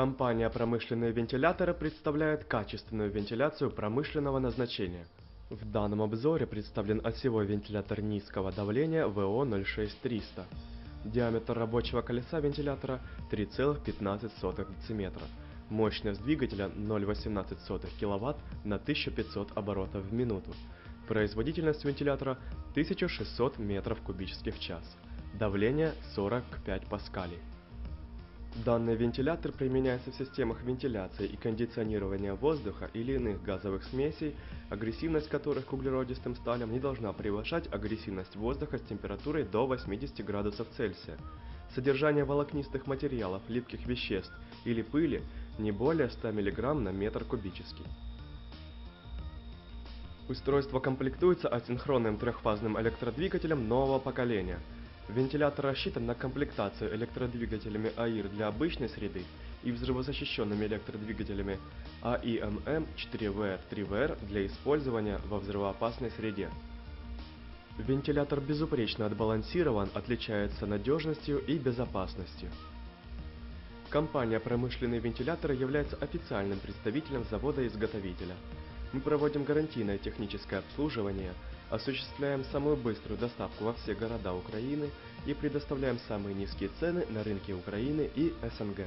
Компания «Промышленные вентиляторы» представляет качественную вентиляцию промышленного назначения. В данном обзоре представлен осевой вентилятор низкого давления ВО06300. Диаметр рабочего колеса вентилятора 3,15 дм. Мощность двигателя 0,18 кВт на 1500 оборотов в минуту. Производительность вентилятора 1600 метров кубических в час. Давление 45 паскалей. Данный вентилятор применяется в системах вентиляции и кондиционирования воздуха или иных газовых смесей, агрессивность которых к углеродистым сталям не должна превышать агрессивность воздуха с температурой до 80 градусов Цельсия. Содержание волокнистых материалов, липких веществ или пыли не более 100 мг на метр кубический. Устройство комплектуется асинхронным трехфазным электродвигателем нового поколения – Вентилятор рассчитан на комплектацию электродвигателями АИР для обычной среды и взрывозащищенными электродвигателями АИММ 4VR-3VR для использования во взрывоопасной среде. Вентилятор безупречно отбалансирован, отличается надежностью и безопасностью. Компания «Промышленные вентиляторы» является официальным представителем завода-изготовителя. Мы проводим гарантийное техническое обслуживание, осуществляем самую быструю доставку во все города Украины и предоставляем самые низкие цены на рынке Украины и СНГ.